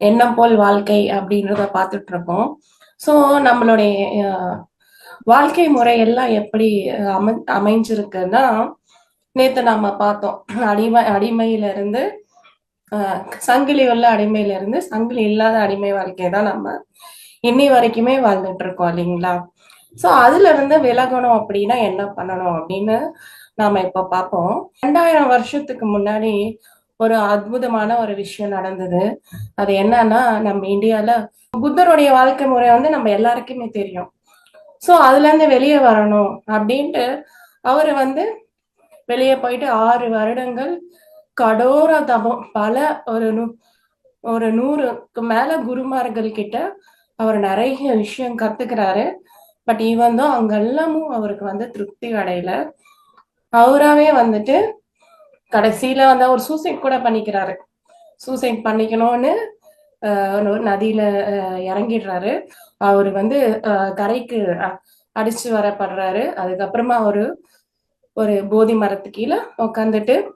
எண்ணம் போல் வாழ்க்கை அப்படின்றத பார்த்துட்டு இருக்கோம் ஸோ நம்மளுடைய வாழ்க்கை முறை எல்லாம் எப்படி அமை அமைஞ்சிருக்குன்னா நேத்து நாம பார்த்தோம். அடிமை அடிமையில இருந்து அஹ், சங்கிலி உள்ள அடிமையில இருந்து சங்கிலி இல்லாத அடிமை வாழ்க்கை தான் நம்ம இன்னி வரைக்குமே வாழ்ந்துட்டு இருக்கோம் இல்லைங்களா? ஸோ அதுல இருந்து விலகணும் அப்படின்னா என்ன பண்ணணும் அப்படின்னு நாம இப்ப பார்ப்போம் ரெண்டாயிரம் வருஷத்துக்கு முன்னாடி ஒரு அற்புதமான ஒரு விஷயம் நடந்தது. அது என்னன்னா நம்ம இந்தியால புத்தருடைய வாழ்க்கை முறை வந்து நம்ம எல்லாருக்குமே தெரியும். சோ அதுல இருந்து வெளியே வரணும் அப்படின்ட்டு அவர் வந்து வெளியே போயிட்டு ஆறு வருடங்கள் கடோர தபம் பல ஒரு நூ- ஒரு நூறுக்கு மேல குருமார்கள் கிட்ட அவர் நிறைய விஷயம் கத்துக்கிறாரு. பட் இவன் தான் அங்கெல்லாமும் அவருக்கு வந்து திருப்தி அடையல. அவராவே வந்துட்டு கடைசியில வந்து அவர் சூசைட் கூட பண்ணிக்கிறாரு. சூசைட் பண்ணிக்கணும்னு ஆஹ் ஒரு நதியில இறங்கிடுறாரு. அவர் வந்து கரைக்கு அ- அடிச்சு வரப்படுறாரு. அதுக்கப்புறமா அவரு ஒரு போதி மரத்து கீழே உட்காந்துட்டு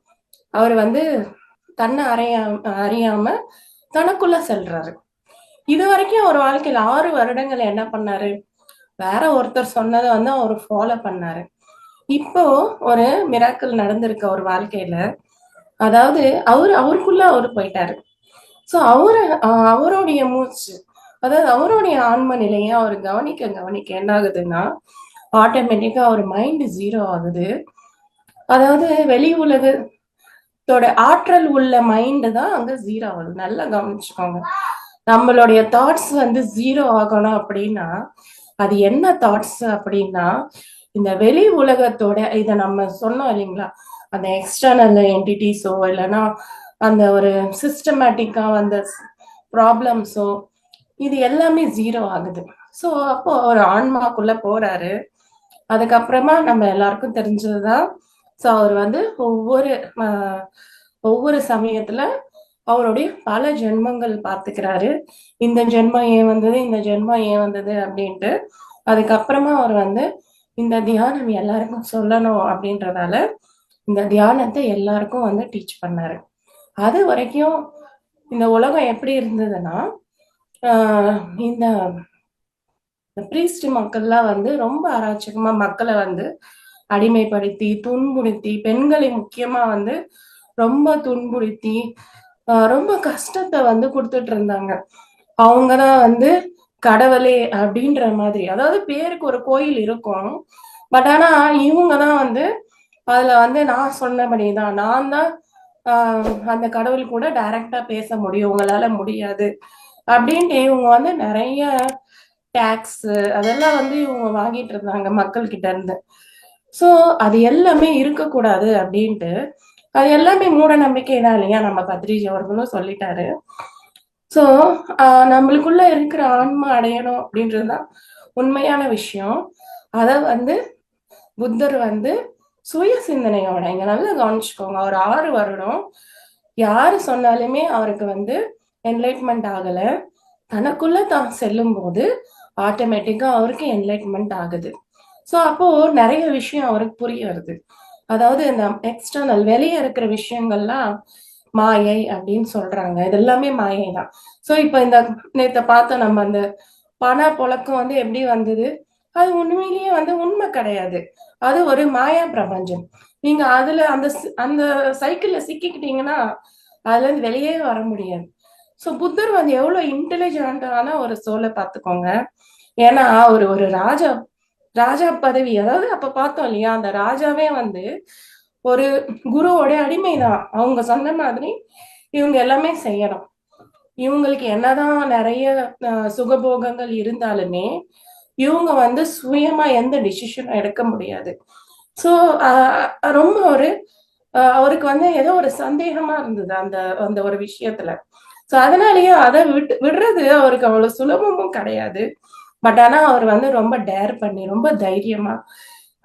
அவர் வந்து தன்னை அறியா அறியாம தனக்குள்ள செல்றாரு. இது வரைக்கும் அவர் வாழ்க்கையில ஆறு வருடங்கள் என்ன பண்ணாரு? வேற ஒருத்தர் சொன்னதை வந்து அவர் ஃபாலோ பண்ணாரு. இப்போ ஒரு மிராக்கள் நடந்திருக்கு அவர் வாழ்க்கையில அதாவது அவர் அவருக்குள்ள அவர் போயிட்டாரு. சோ அவரு அவருடைய மூச்சு அதாவது அவருடைய ஆன்ம நிலையை அவர் கவனிக்க கவனிக்க என்ன ஆகுதுன்னா ஆட்டோமேட்டிக்கா அவர் மைண்ட் ஜீரோ ஆகுது. அதாவது வெளி உலகத்தோட ஆற்றல் உள்ள மைண்ட் தான் அங்க ஜீரோ ஆகுது. நல்லா கவனிச்சுக்கோங்க. நம்மளுடைய தாட்ஸ் வந்து ஜீரோ ஆகணும் அப்படின்னா அது என்ன தாட்ஸ் அப்படின்னா இந்த வெளி உலகத்தோட இதை நம்ம சொன்னோம் இல்லைங்களா? அந்த எக்ஸ்டர்னல் என்டிட்டிஸோ இல்லைன்னா அந்த ஒரு சிஸ்டமேட்டிக்காக வந்த ப்ராப்ளம்ஸோ இது எல்லாமே ஜீரோ ஆகுது. ஸோ அப்போ ஒரு ஆன்மாக்குள்ள போறாரு. அதுக்கப்புறமா நம்ம எல்லாருக்கும் தெரிஞ்சதுதான். ஸோ அவர் வந்து ஒவ்வொரு ஒவ்வொரு சமயத்துல அவருடைய பல ஜென்மங்கள் பார்த்துக்கிறாரு. இந்த ஜென்மம் ஏன் வந்தது? இந்த ஜென்மம் ஏன் வந்தது? அப்படின்ட்டு. அதுக்கப்புறமா அவர் வந்து இந்த தியானம் எல்லாருக்கும் சொல்லணும் அப்படின்றதால இந்த தியானத்தை எல்லாருக்கும் வந்து டீச் பண்ணாரு. அது வரைக்கும் இந்த உலகம் எப்படி இருந்ததுன்னா ஆஹ் இந்த பிரீஸ்ட் மக்கள்லாம் வந்து ரொம்ப அராச்சகமா மக்களை வந்து அடிமைப்படுத்தி துன்புறுத்தி பெண்களை முக்கியமா வந்து ரொம்ப துன்புறுத்தி ஆஹ் ரொம்ப கஷ்டத்தை வந்து கொடுத்துட்டு இருந்தாங்க. அவங்கதான் வந்து கடவுளே அப்படின்ற மாதிரி. அதாவது பேருக்கு ஒரு கோயில் இருக்கும். பட் ஆனா இவங்க தான் வந்து அதுல வந்து நான் சொன்னபடிதான். நான் தான் ஆஹ் அந்த கடவுள் கூட டைரக்டா பேச முடியும். உங்களால முடியாது. அப்படின்ட்டு இவங்க வந்து நிறைய டேக்ஸ் அதெல்லாம் வந்து இவங்க வாங்கிட்டு இருந்தாங்க மக்கள் கிட்ட இருந்து. சோ அது எல்லாமே இருக்கக்கூடாது அப்படின்ட்டு. அது எல்லாமே மூட நம்பிக்கை தான் இல்லையா? நம்ம பத்ரிஜி அவர்களும் சொல்லிட்டாரு. சோ நம்மளுக்குள்ள இருக்கிற ஆன்மா அடையணும் அப்படின்றதுதான் உண்மையான விஷயம். அத வந்து புத்தர் வந்து சுய சிந்தனையோட இங்க நல்லா கவனிச்சுக்கோங்க. அவர் ஆறு வருடம் யாரு சொன்னாலுமே அவருக்கு வந்து என்லைட்மெண்ட் ஆகல. தனக்குள்ள தான் செல்லும் போது ஆட்டோமேட்டிக்கா அவருக்கு என்லைட்மெண்ட் ஆகுது. சோ அப்போ நிறைய விஷயம் அவருக்கு புரிய வருது. அதாவது இந்த எக்ஸ்டர்னல் வெளியே இருக்கிற விஷயங்கள்லாம் மாயை அப்படின்னு சொல்றாங்க. இது எல்லாமே மாயை தான் சோ இப்போ இந்த நேத்த பார்த்த நம்ம அந்த பண புழக்கம் வந்து எப்படி வந்தது? அது உண்மையிலேயே வந்து உண்மை கிடையாது. அது ஒரு மாயா பிரபஞ்சம். நீங்க அதுல அந்த அந்த சைக்கிள்ல சிக்கிக்கிட்டீங்கன்னா அதுல இருந்து வெளியே வர முடியாது. சோ புத்தர் வந்து எவ்வளவு இன்டெலிஜென்டான ஒரு சோலை பார்த்துக்கோங்க. ஏன்னா ஒரு ஒரு ராஜா ராஜா பதவி. அதாவது அப்ப பார்த்தோம் இல்லையா அந்த ராஜாவே வந்து ஒரு குருவோட அடிமைதான். அவங்க சொன்ன மாதிரி இவங்க எல்லாமே செய்யணும். இவங்களுக்கு என்னதான் நிறைய சுகபோகங்கள் இருந்தாலுமே இவங்க வந்து சுயமா எந்த டிசிஷனும் எடுக்க முடியாது. ஸோ ரொம்ப ஒரு அஹ், அவருக்கு வந்து ஏதோ ஒரு சந்தேகமா இருந்தது அந்த அந்த ஒரு விஷயத்துல. ஸோ அதனாலயே அதை விட்டு விடுறது அவருக்கு அவ்வளவு சுலபமும் கிடையாது. பட் ஆனா அவர் வந்து ரொம்ப டேர் பண்ணி ரொம்ப தைரியமா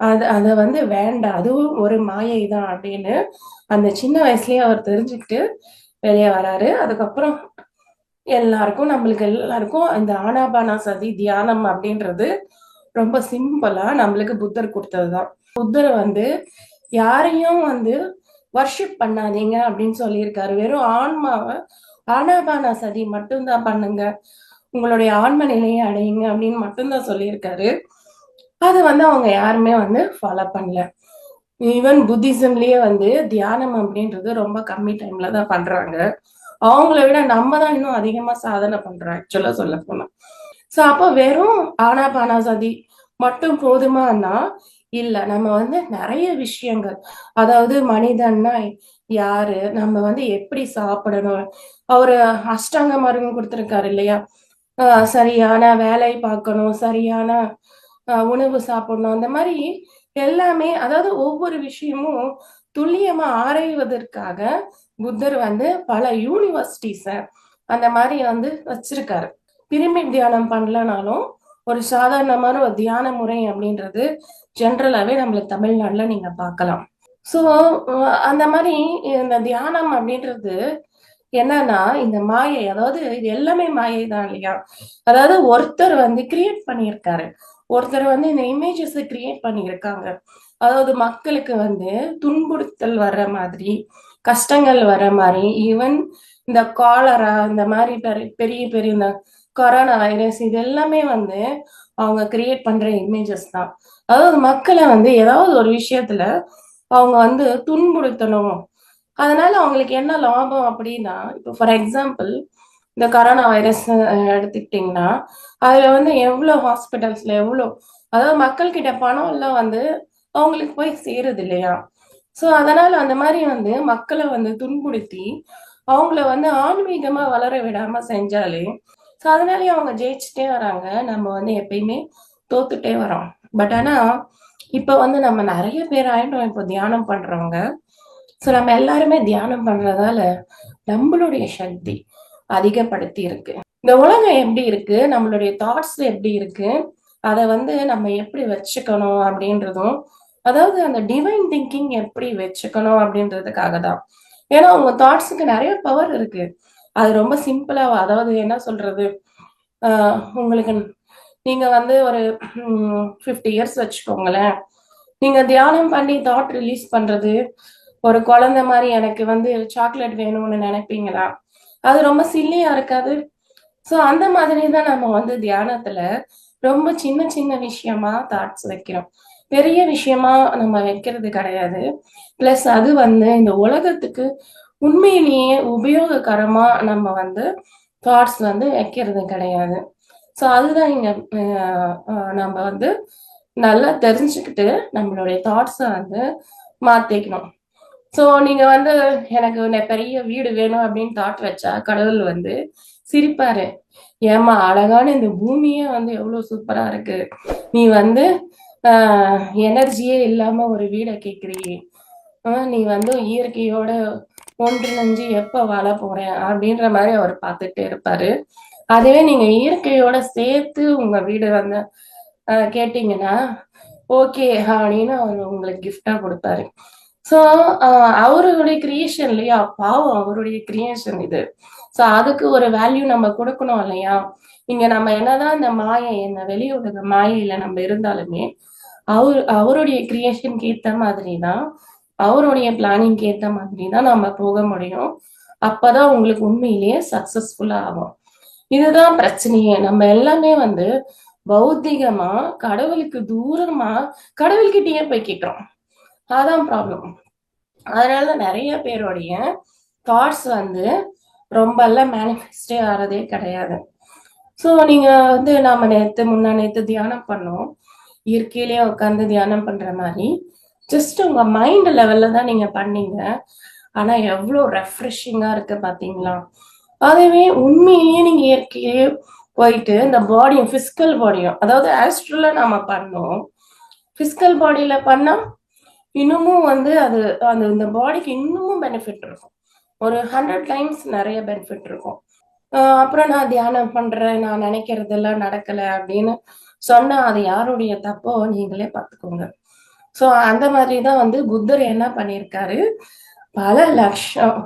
அது அதை வந்து வேண்டாம் அதுவும் ஒரு மாயை தான் அப்படின்னு அந்த சின்ன வயசுலயே அவர் தெரிஞ்சுக்கிட்டு வெளியே வராரு. அதுக்கப்புறம் எல்லாருக்கும் நம்மளுக்கு எல்லாருக்கும் இந்த ஆனாபானா சதி தியானம் அப்படின்றது ரொம்ப சிம்பிளா நம்மளுக்கு புத்தர் கொடுத்தது தான் புத்தர் வந்து யாரையும் வந்து வர்ஷிப் பண்ணாதீங்க அப்படின்னு சொல்லியிருக்காரு. வெறும் ஆன்மாவை ஆனாபானா சதி மட்டும்தான் பண்ணுங்க. உங்களுடைய ஆன்ம நிலையை அடையுங்க அப்படின்னு மட்டும்தான் சொல்லியிருக்காரு. அது வந்து அவங்க யாருமே வந்து ஃபாலோ பண்ணல. ஈவன் புத்திசம்லயே வந்து தியானம் அப்படின்றது ரொம்ப கம்மி டைம்ல தான் பண்றாங்க. அவங்கள விட நம்ம தான் இன்னும் அதிகமா சாதனை பண்றோம் ஆக்சுவலா சொல்ல போனா. ஸோ அப்போ வெறும் ஆனாபானா சதி மட்டும் போதுமானா இல்ல நம்ம வந்து நிறைய விஷயங்கள். அதாவது மனிதன்னா யாரு? நம்ம வந்து எப்படி சாப்பிடணும்? அவரு அஷ்டாங்க மருந்து கொடுத்துருக்காரு இல்லையா? ஆஹ் சரியான வேலை பார்க்கணும் சரியான உணவு சாப்பிடணும். அந்த மாதிரி எல்லாமே அதாவது ஒவ்வொரு விஷயமும் துல்லியமா ஆராய்வதற்காக புத்தர் வந்து பல யூனிவர்சிட்டிஸ அந்த மாதிரி வந்து வச்சிருக்காரு. பிரிமிட் தியானம் பண்ணலனாலும் ஒரு சாதாரணமான ஒரு தியான முறை அப்படின்றது ஜென்ரலாவே நம்மள தமிழ்நாட்டுல நீங்க பார்க்கலாம். சோ அந்த மாதிரி இந்த தியானம் அப்படின்றது என்னன்னா இந்த மாயை அதாவது இது எல்லாமே மாயை தான் இல்லையா? அதாவது ஒருத்தர் வந்து கிரியேட் பண்ணியிருக்காரு. ஒருத்தர் வந்து இந்த இமேஜஸ் கிரியேட் பண்ணியிருக்காங்க. அதாவது மக்களுக்கு வந்து துன்புறுத்தல் வர்ற மாதிரி கஷ்டங்கள் வர மாதிரி ஈவன் இந்த காலரா இந்த மாதிரி பெரிய பெரிய பெரிய இந்த கொரோனா வைரஸ் இது எல்லாமே வந்து அவங்க கிரியேட் பண்ற இமேஜஸ் தான். அதாவது மக்களை வந்து ஏதாவது ஒரு விஷயத்துல அவங்க வந்து துன்புறுத்தணும். அதனால அவங்களுக்கு என்ன லாபம் அப்படின்னா இப்போ ஃபார் எக்ஸாம்பிள் இந்த கரோனா வைரஸ் எடுத்துக்கிட்டிங்கன்னா அதுல வந்து எவ்வளோ ஹாஸ்பிட்டல்ஸ்ல எவ்வளோ அதாவது மக்கள் கிட்ட பணம் எல்லாம் வந்து அவங்களுக்கு போய் சேருது இல்லையா? ஸோ அதனால அந்த மாதிரி வந்து மக்களை வந்து துன்புறுத்தி அவங்கள வந்து ஆன்மீகமா வளர விடாம செஞ்சாலே ஸோ அதனாலயே அவங்க ஜெயிச்சுட்டே வராங்க. நம்ம வந்து எப்பயுமே தோத்துட்டே வரோம். பட் ஆனா இப்ப வந்து நம்ம நிறைய பேர் ஆயிட்டோம். இப்போ தியானம் பண்றவங்க. ஸோ நம்ம எல்லாருமே தியானம் பண்றதால நம்மளுடைய சக்தி அதிகப்படுத்தி இருக்கு. இந்த உலகம் எப்படி இருக்கு? நம்மளுடைய தாட்ஸ் எப்படி இருக்கு? அதை வந்து நம்ம எப்படி வச்சுக்கணும் அப்படின்றதும் அதாவது அந்த டிவைன் திங்கிங் எப்படி வச்சுக்கணும் அப்படின்றதுக்காக தான். ஏன்னா உங்க தாட்ஸுக்கு நிறைய பவர் இருக்கு. அது ரொம்ப சிம்பிளா அதாவது என்ன சொல்றது? உங்களுக்கு நீங்க வந்து ஒரு ஃபிஃப்டி இயர்ஸ் வச்சுக்கோங்களேன். நீங்க தியானம் பண்ணி தாட் ரிலீஸ் பண்றது ஒரு குழந்தை மாதிரி எனக்கு வந்து சாக்லேட் வேணும்னு நினைப்பீங்களா? அது ரொம்ப சில்லியா இருக்காது. ஸோ அந்த மாதிரி தான் நம்ம வந்து தியானத்துல ரொம்ப சின்ன சின்ன விஷயமா தாட்ஸ் வைக்கிறோம். பெரிய விஷயமா நம்ம வைக்கிறது கிடையாது. பிளஸ் அது வந்து இந்த உலகத்துக்கு உண்மையிலேயே உபயோககரமா நம்ம வந்து தாட்ஸ் வந்து வைக்கிறது கிடையாது. ஸோ அதுதான் இங்க நம்ம வந்து நல்லா தெரிஞ்சுக்கிட்டு நம்மளுடைய தாட்ஸை வந்து மாத்திக்கணும். ஸோ நீங்க வந்து எனக்கு பெரிய வீடு வேணும் அப்படின்னு தாட் வச்சா கடவுள் வந்து சிரிப்பாரு. ஏமா அழகான இந்த பூமியே வந்து எவ்வளவு சூப்பரா இருக்கு. நீ வந்து ஆஹ் எனர்ஜியே இல்லாம ஒரு வீடை கேக்குறீ நீ வந்து இயற்கையோட ஒன்றிணைஞ்சு எப்ப வாழ போறேன் அப்படின்ற மாதிரி அவர் பார்த்துட்டே இருப்பாரு. அதுவே நீங்க இயற்கையோட சேர்த்து உங்க வீடு வந்து கேட்டீங்கன்னா ஓகே அப்படின்னு அவர் உங்களுக்கு கிஃப்டா கொடுப்பாரு. ஸோ அவருடைய கிரியேஷன் இல்லையா? பாவம் அவருடைய கிரியேஷன் இது. ஸோ அதுக்கு ஒரு வேல்யூ நம்ம கொடுக்கணும் இல்லையா? இங்க நம்ம என்னதான் இந்த மாயை இந்த வெளி உலக மாயையில நம்ம இருந்தாலுமே அவர் அவருடைய கிரியேஷனுக்கு ஏத்த மாதிரி தான் அவருடைய பிளானிங்க்கு ஏத்த மாதிரி தான் நம்ம போக முடியும். அப்பதான் உங்களுக்கு உண்மையிலேயே சக்சஸ்ஃபுல்லா ஆகும். இதுதான் பிரச்சனையே. நம்ம எல்லாமே வந்து பௌத்திகமா கடவுளுக்கு தூரமா கடவுள்கிட்டயே போய் கேட்கிறோம். அதான் ப்ராப்ளம் அதனால நிறைய பேருடைய தாட்ஸ் வந்து ரொம்ப எல்லாம் மேனிஃபெஸ்டே ஆறதே கிடையாது. ஸோ நீங்க வந்து நாம நேற்று முன்னா நேற்று தியானம் பண்ணோம். இயற்கையிலேயே உட்காந்து தியானம் பண்ற மாதிரி. ஜஸ்ட் உங்க மைண்ட் லெவல்ல தான் நீங்க பண்ணீங்க. ஆனா எவ்வளோ ரெஃப்ரெஷிங்கா இருக்கு பாத்தீங்களா? அதுவே உண்மையிலேயே நீங்க இயற்கையிலேயே போயிட்டு இந்த பாடியும் பிசிக்கல் பாடியும் அதாவது ஆஸ்ட்ரல நாம பண்ணோம். பிசிக்கல் பாடியில பண்ணா இன்னமும் வந்து அது அந்த இந்த பாடிக்கு இன்னமும் பெனிஃபிட் இருக்கும். ஒரு ஹண்ட்ரட் டைம்ஸ் நிறைய பெனிஃபிட் இருக்கும். அப்புறம் நான் தியானம் பண்றேன் நான் நினைக்கிறதெல்லாம் நடக்கலை நடக்கல அப்படின்னு சொன்னா அது யாருடைய தப்போ நீங்களே பார்த்துக்கோங்க. ஸோ அந்த மாதிரி தான் வந்து புத்தர் என்ன பண்ணியிருக்காரு? பல லட்சம்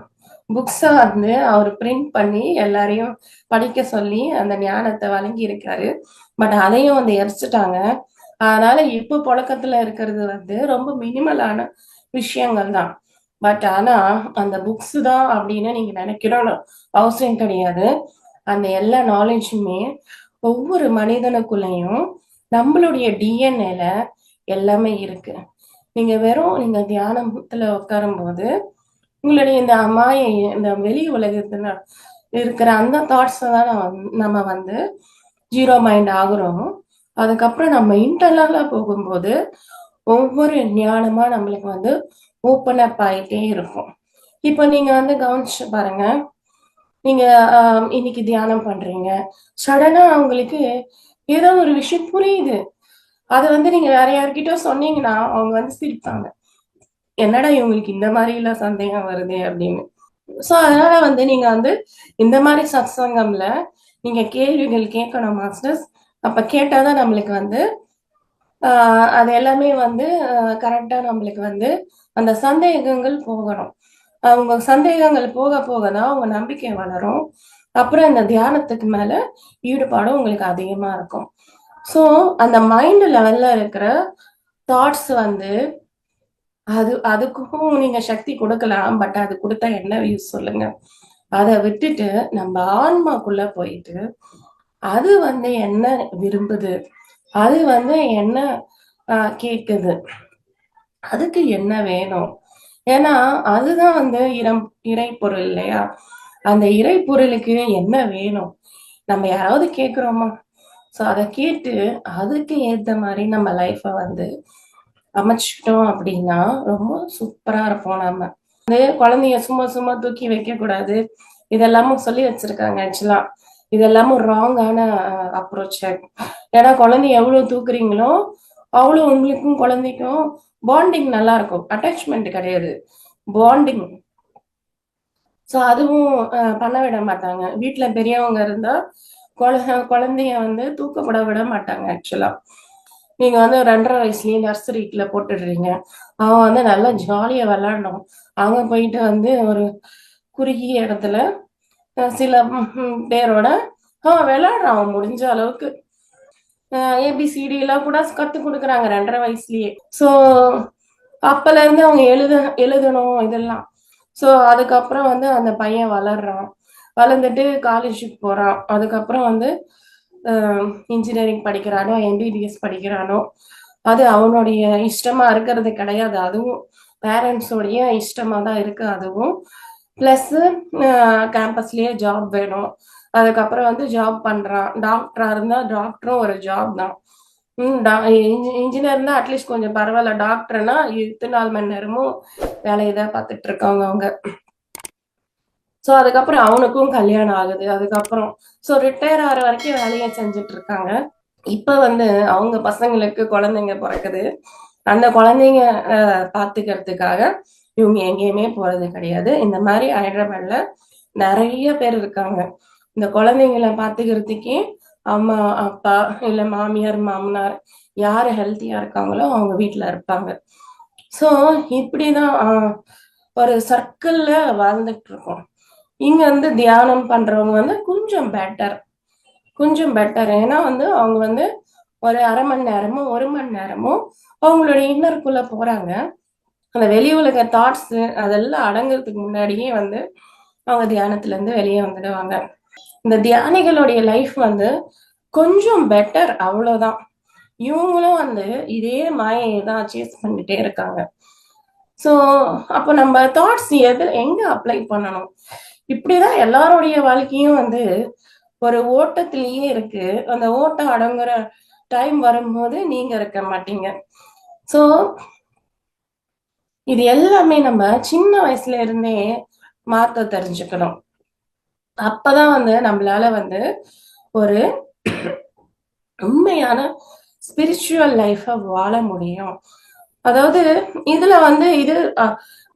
புக்ஸை வந்து அவர் பிரிண்ட் பண்ணி எல்லாரையும் படிக்க சொல்லி அந்த ஞானத்தை வழங்கி இருக்காரு பட் அதையும் வந்து எரிச்சிட்டாங்க. அதனால இப்போ புழக்கத்துல இருக்கிறது வந்து ரொம்ப மினிமலான விஷயங்கள் தான். பட் ஆனா அந்த புக்ஸ் தான் அப்படின்னு நீங்க நினைக்கிறோம் அவசியம் கிடையாது. அந்த எல்லா நாலேஜுமே ஒவ்வொரு மனிதனுக்குள்ளேயும் நம்மளுடைய டிஎன்ஏல எல்லாமே இருக்கு. நீங்க வெறும் நீங்க தியானத்துல உட்காரும்போது உங்களுடைய இந்த அமாய இந்த வெளி உலகத்துல இருக்கிற அந்த தாட்ஸை தான் வந்து- நம்ம வந்து ஜீரோ மைண்ட் ஆகுறோம். அதுக்கப்புறம் நம்ம இன்டர்னலா போகும்போது ஒவ்வொரு ஞானமா நம்மளுக்கு வந்து ஓப்பன் அப் ஆயிட்டே இருக்கும். இப்போ நீங்க வந்து கவனிச்சு பாருங்க. நீங்க இன்னைக்கு தியானம் பண்றீங்க. சடனா அவங்களுக்கு ஏதோ ஒரு விஷயம் புரியுது. அதை வந்து நீங்க வேற யார்கிட்ட சொன்னீங்கன்னா அவங்க வந்து சிரிப்பாங்க. என்னடா இவங்களுக்கு இந்த மாதிரி எல்லாம் சந்தேகம் வருது அப்படின்னு. சோ அதனால வந்து நீங்க வந்து இந்த மாதிரி சத்சங்கம்ல நீங்க கேள்விகள் கேட்கணும் மாஸ்டர்ஸ் அப்ப கேட்டாதான் நம்மளுக்கு வந்து ஆஹ் அது எல்லாமே வந்து கரெக்டா நம்மளுக்கு வந்து அந்த சந்தேகங்கள் போகணும். அவங்க சந்தேகங்கள் போக போக தான் அவங்க நம்பிக்கை வளரும். அப்புறம் இந்த தியானத்துக்கு மேல ஈடுபாடும் உங்களுக்கு அதிகமா இருக்கும். ஸோ அந்த மைண்ட் லெவல்ல இருக்கிற தாட்ஸ் வந்து அது அதுக்கும் நீங்க சக்தி கொடுக்கலாம் பட் அது கொடுத்தா என்ன யூஸ் சொல்லுங்க? அதை விட்டுட்டு நம்ம ஆன்மாக்குள்ள போயிட்டு அது வந்து என்ன விரும்புது? அது வந்து என்ன ஆஹ், கேக்குது? அதுக்கு என்ன வேணும்? ஏன்னா அதுதான் வந்து இரம் இறைப்பொருள் இல்லையா? அந்த இறைப்பொருளுக்கு என்ன வேணும்? நம்ம யாராவது கேக்குறோமா? ஸோ அதை கேட்டு அதுக்கு ஏத்த மாதிரி நம்ம லைஃப்பை வந்து அமைச்சிட்டோம் அப்படின்னா ரொம்ப சூப்பரா இருப்போம் நம்ம வந்து குழந்தைய சும்மா சும்மா தூக்கி வைக்கக்கூடாது. இதெல்லாமும் சொல்லி வச்சிருக்காங்க இதெல்லாம் இதெல்லாமும் ராங்கான அப்ரோச் ஏன்னா குழந்தைய எவ்வளவு தூக்குறீங்களோ அவ்வளோ உங்களுக்கும் குழந்தைக்கும் பாண்டிங் நல்லா இருக்கும் அட்டாச்மெண்ட் கிடையாது. பாண்டிங் ஸோ அதுவும் பண்ண விட மாட்டாங்க. வீட்டில் பெரியவங்க இருந்தால் குழ- குழந்தைய வந்து தூக்கப்பட விட மாட்டாங்க ஆக்சுவலா நீங்கள் வந்து ரெண்டரை வயசுலயே நர்சரிக்குள்ள போட்டுடுறீங்க. அவன் வந்து நல்லா ஜாலியாக விளாடணும் அவங்க போயிட்டு வந்து ஒரு குறுகிய இடத்துல சில பேரோட அவன் விளையாடுறான் அவன் முடிஞ்ச அளவுக்கு. ஏபிசிடி எல்லாம் கூட கத்து கொடுக்குறாங்க ரெண்டரை வயசுலயே. ஸோ அப்பல இருந்து அவங்க எழுத எழுதணும் இதெல்லாம். ஸோ அதுக்கப்புறம் வந்து அந்த பையன் வளர்றான். வளர்ந்துட்டு காலேஜுக்கு போறான். அதுக்கப்புறம் வந்து இன்ஜினியரிங் படிக்கிறானோ எம்பிபிஎஸ் படிக்கிறானோ அது அவனுடைய இஷ்டமா இருக்கிறது கிடையாது. அதுவும் பேரண்ட்ஸோடைய இஷ்டமா தான் இருக்கு. அதுவும் ப்ளஸ்ஸு கேம்பஸ்லயே ஜாப் வேணும். அதுக்கப்புறம் வந்து ஜாப் பண்றான். டாக்டரா இருந்தா டாக்டரும் ஒரு ஜாப் தான். இன்ஜினியர்னா அட்லீஸ்ட் கொஞ்சம் பரவாயில்ல. டாக்டர்னா எட்டு நாலு மணி நேரமும் வேலையை தான் பார்த்துட்டு இருக்காங்க அவங்க. ஸோ அதுக்கப்புறம் அவனுக்கும் கல்யாணம் ஆகுது. அதுக்கப்புறம் ஸோ ரிட்டையர் ஆகிற வரைக்கும் வேலையை செஞ்சுட்டு இருக்காங்க. இப்போ வந்து அவங்க பசங்களுக்கு குழந்தைங்க பிறக்குது. அந்த குழந்தைங்க பார்த்துக்கிறதுக்காக இவங்க எங்கேயுமே போறது கிடையாது. இந்த மாதிரி ஹைதராபாத்ல நிறைய பேர் இருக்காங்க. இந்த குழந்தைங்களை பார்த்துக்கிறதுக்கே அம்மா அப்பா இல்லை மாமியார் மாமனார் யார் ஹெல்த்தியா இருக்காங்களோ அவங்க வீட்டில் இருப்பாங்க. ஸோ இப்படிதான் ஆஹ், ஒரு சர்க்கிள்ல வாழ்ந்துட்டு இருக்கோம். இங்க வந்து தியானம் பண்றவங்க வந்து கொஞ்சம் பெட்டர் கொஞ்சம் பெட்டர் ஏன்னா வந்து அவங்க வந்து ஒரு அரை மணி நேரமும் ஒரு மணி நேரமும் அவங்களுடைய இன்னருக்குள்ள போறாங்க. அந்த வெளி உலக தாட்ஸ் அதெல்லாம் அடங்குறதுக்கு முன்னாடியே வந்து அவங்க தியானத்துல இருந்து வெளியே வந்துடுவாங்க. இந்த தியானிகளுடைய லைஃப் வந்து கொஞ்சம் பெட்டர் அவ்வளவுதான். இவங்களும் வந்து இதே மாயையை தான் சேஸ் பண்ணிட்டே இருக்காங்க. ஸோ அப்போ நம்ம தாட்ஸ் எது எங்க அப்ளை பண்ணணும்? இப்படிதான் எல்லாருடைய வாழ்க்கையும் வந்து ஒரு ஓட்டத்திலேயே இருக்கு. அந்த ஓட்டம் அடங்குற டைம் வரும்போது நீங்க இருக்க மாட்டீங்க. ஸோ இது எல்லாமே நம்ம சின்ன வயசுல இருந்தே மாத்த தெரிஞ்சுக்கணும். அப்பதான் வந்து நம்மளால வந்து ஒரு உண்மையான ஸ்பிரிச்சுவல் லைஃப வாழ முடியும். அதாவது இதுல வந்து இது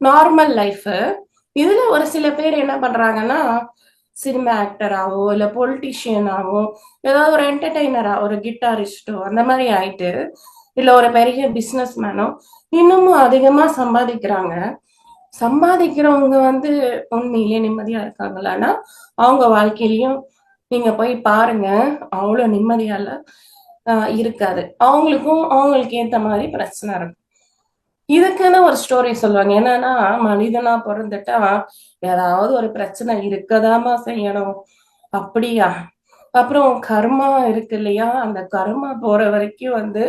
நார்மல் லைஃப் இதுல ஒரு சில பேர் என்ன பண்றாங்கன்னா சினிமா ஆக்டராகவோ இல்ல பொலிட்டிஷியனாவோ ஏதாவது ஒரு என்டர்டைனரா ஒரு கிட்டாரிஸ்டோ அந்த மாதிரி ஆயிட்டு இல்ல ஒரு பெரிய பிசினஸ் மேனோ இன்னமும் அதிகமா சம்பாதிக்கிறாங்க. சம்பாதிக்கிறவங்க வந்து உண்மையிலேயே நிம்மதியா இருக்காங்களான்னா அவங்க வாழ்க்கையிலயும் நீங்க போய் பாருங்க அவ்வளோ நிம்மதியால ஆஹ் இருக்காது. அவங்களுக்கும் அவங்களுக்கு ஏத்த மாதிரி பிரச்சனை இருக்கும் இதுக்குன்னு ஒரு ஸ்டோரி சொல்லுவாங்க. என்னன்னா மனிதனா பிறந்துட்டா ஏதாவது ஒரு பிரச்சனை இருக்கதாமா செய்யணும். அப்படியா? அப்புறம் கர்மா இருக்கு இல்லையா? அந்த கர்மா போற வரைக்கும் வந்து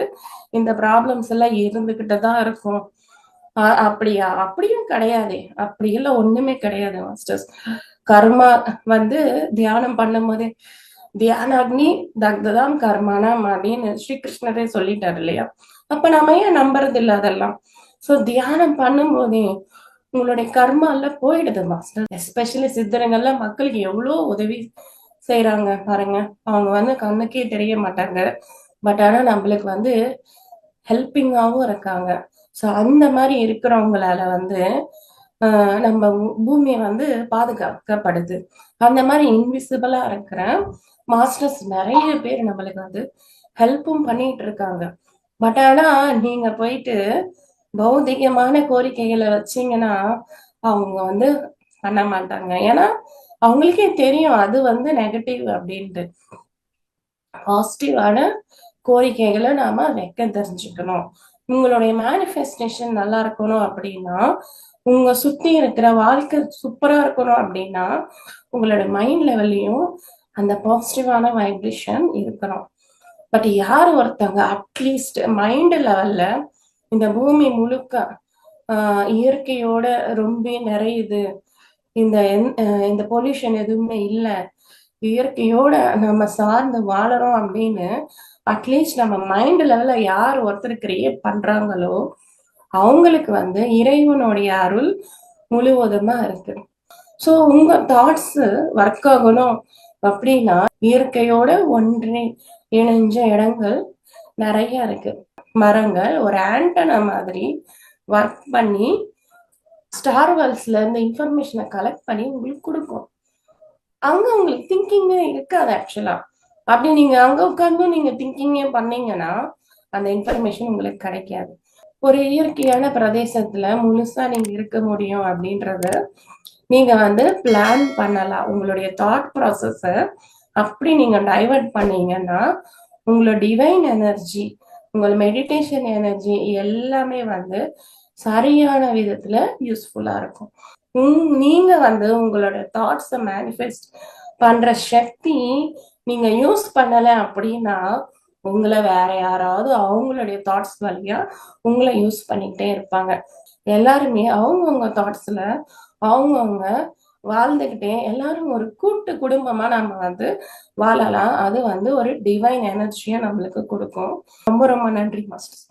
இந்த ப்ராப்ளம்ஸ் எல்லாம் இருந்துகிட்டு தான் இருக்கும். அப்படியா? அப்படியும் கிடையாதே. அப்படி எல்லாம் ஒண்ணுமே கிடையாது மாஸ்டர்ஸ் கர்மா வந்து தியானம் பண்ணும்போதே தியானாக்னி தக்ததாம் கர்மானா அப்படின்னு ஸ்ரீகிருஷ்ணரே சொல்லிட்டாரு இல்லையா? அப்ப நாம ஏன் நம்புறது இல்ல அதெல்லாம்? சோ தியானம் பண்ணும் போதே உங்களுடைய கர்மா எல்லாம் போயிடுது மாஸ்டர் எஸ்பெஷலி சித்தருங்கள்ல மக்களுக்கு எவ்வளோ உதவி செய்யறாங்க பாருங்க. அவங்க வந்து கண்ணுக்கே தெரிய மாட்டாங்க. பட் ஆனா நம்மளுக்கு வந்து ஹெல்பிங்காகவும் இருக்காங்க. ஸோ அந்த மாதிரி இருக்கிறவங்களால வந்து ஆஹ் நம்ம பூமியை பூமி வந்து பாதுகாக்கப்படுது. அந்த மாதிரி இன்விசிபிளா இருக்கிற மாஸ்டர்ஸ் நிறைய பேர் நம்மளுக்கு வந்து ஹெல்ப்பும் பண்ணிட்டு இருக்காங்க. பட் ஆனா நீங்க போயிட்டு பௌதிகமான கோரிக்கைகளை வச்சீங்கன்னா அவங்க வந்து பண்ண மாட்டாங்க. ஏன்னா அவங்களுக்கே தெரியும் அது வந்து நெகட்டிவ் அப்படின்ட்டு. பாசிட்டிவான கோரிக்கைகளை நாம வைக்க தெரிஞ்சுக்கணும். உங்களுடைய மேனிஃபெஸ்டேஷன் நல்லா இருக்கணும் அப்படின்னா உங்க சுத்தி இருக்கிற வாழ்க்கை சூப்பரா இருக்கணும் அப்படின்னா உங்களோட மைண்ட் லெவல்லையும் அந்த பாசிட்டிவான வைப்ரேஷன் இருக்கணும். பட் யார் ஒருத்தவங்க அட்லீஸ்ட் மைண்ட் லெவல்ல இந்த பூமி முழுக்க இயற்கையோட ரொம்ப நிறையுது இந்த எந்- அஹ் இந்த பொல்யூஷன் எதுவுமே இல்ல. இயற்கையோட நம்ம சார்ந்து வாழறோம் அப்படின்னு அட்லீஸ்ட் நம்ம மைண்ட் லெவல்ல யார் ஒருத்தர் கிரியேட் பண்றாங்களோ அவங்களுக்கு வந்து இறைவனுடைய அருள் முழுவதுமா இருக்கு. ஸோ உங்க தாட்ஸ் ஒர்க் ஆகணும் அப்படின்னா இயற்கையோட ஒன்றி இணைஞ்ச இடங்கள் நிறைய இருக்கு. மரங்கள் ஒரு ஆண்டனா மாதிரி ஒர்க் பண்ணி ஸ்டார் வேல்ஸ்ல இந்த இன்ஃபர்மேஷனை கலெக்ட் பண்ணி உங்களுக்கு கொடுக்கும் அங்க உங்களுக்கு திங்கிங்கே இருக்காது ஆக்சுவலா அப்படி நீங்க அங்க உட்கார்ந்து நீங்க திங்கிங்கே பண்ணீங்கன்னா அந்த இன்ஃபர்மேஷன் உங்களுக்கு கிடைக்காது. ஒரு இயற்கையான பிரதேசத்துல முழுசா நீங்க இருக்க முடியும் அப்படின்றத நீங்க வந்து பிளான் பண்ணலாம். உங்களுடைய தாட் ப்ராசஸ அப்படி நீங்க டைவர்ட் பண்ணீங்கன்னா உங்களோட டிவைன் எனர்ஜி உங்களோட மெடிடேஷன் எனர்ஜி எல்லாமே வந்து சரியான விதத்துல யூஸ்ஃபுல்லா இருக்கும். நீங்க வந்து உங்களோட தாட்ஸை மேனிஃபெஸ்ட் பண்ற சக்தி நீங்க யூஸ் பண்ணல அப்படின்னா உங்களை வேற யாராவது அவங்களுடைய தாட்ஸ் வழியா உங்களை யூஸ் பண்ணிக்கிட்டே இருப்பாங்க. எல்லாருமே அவங்கவுங்க தாட்ஸ்ல அவங்கவுங்க வாழ்ந்துகிட்டே எல்லாரும் ஒரு கூட்டு குடும்பமா நம்ம வந்து வாழலாம். அது வந்து ஒரு டிவைன் எனர்ஜியை நம்மளுக்கு கொடுக்கும். ரொம்ப ரொம்ப நன்றி மாஸ்டர்